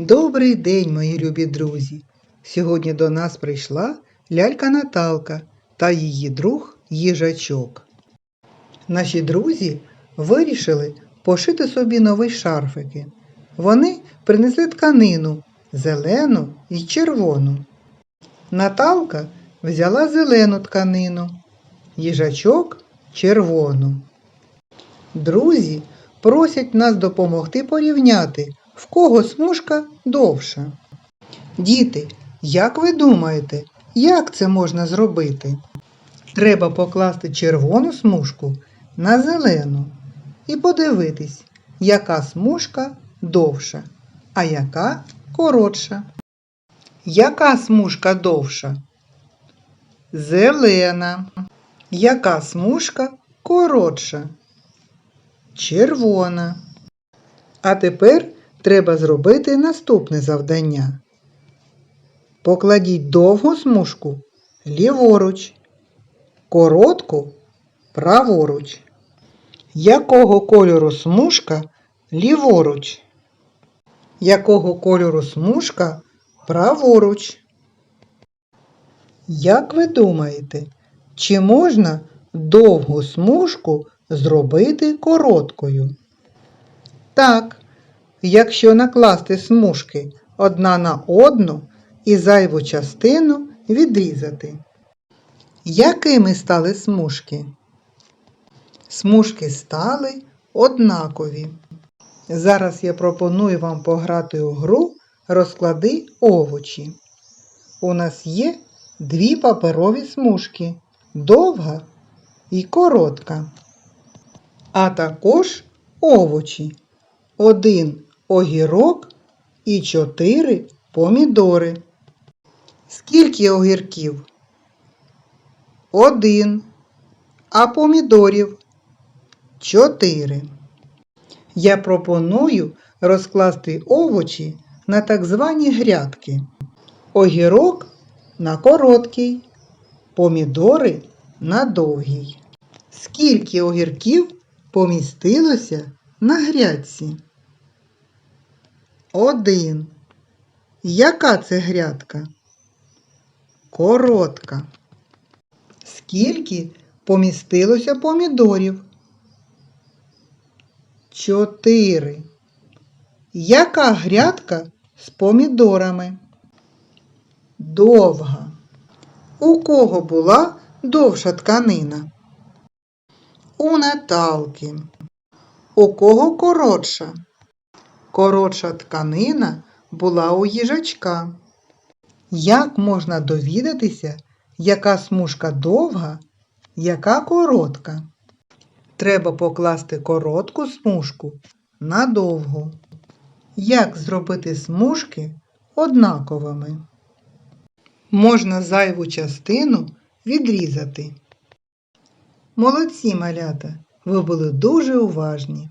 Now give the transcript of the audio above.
Добрий день, мої любі друзі! Сьогодні до нас прийшла лялька Наталка та її друг їжачок. Наші друзі вирішили пошити собі нові шарфики. Вони принесли тканину зелену і червону. Наталка взяла зелену тканину, їжачок червону. Друзі просять нас допомогти порівняти, в кого смужка довша. Діти, як ви думаєте, як це можна зробити? Треба покласти червону смужку на зелену і подивитись, яка смужка довша, а яка коротша. Яка смужка довша? Зелена. Яка смужка коротша? Червона. А тепер треба зробити наступне завдання. Покладіть довгу смужку ліворуч, коротку праворуч. Якого кольору смужка ліворуч? Якого кольору смужка праворуч? Як ви думаєте, чи можна довгу смужку зробити короткою? Так, якщо накласти смужки одна на одну і зайву частину відрізати. Якими стали смужки? Смужки стали однакові. Зараз я пропоную вам пограти у гру розклади овочі. У нас є дві паперові смужки довга і коротка. А також овочі. Один огірок і чотири помідори. Скільки огірків? Один. А помідорів чотири. Я пропоную розкласти овочі на так звані грядки. Огірок на короткий, помідори на довгий. Скільки огірків помістилося на грядці? Один. Яка це грядка? Коротка. Скільки помістилося помідорів? Чотири. Яка грядка з помідорами? Довга. У кого була довша тканина? У Наталки. У кого коротша? Коротша тканина була у їжачка. Як можна довідатися, яка смужка довга, яка коротка? Треба покласти коротку смужку на довгу. Як зробити смужки однаковими? Можна зайву частину відрізати. Молодці малята, ви були дуже уважні.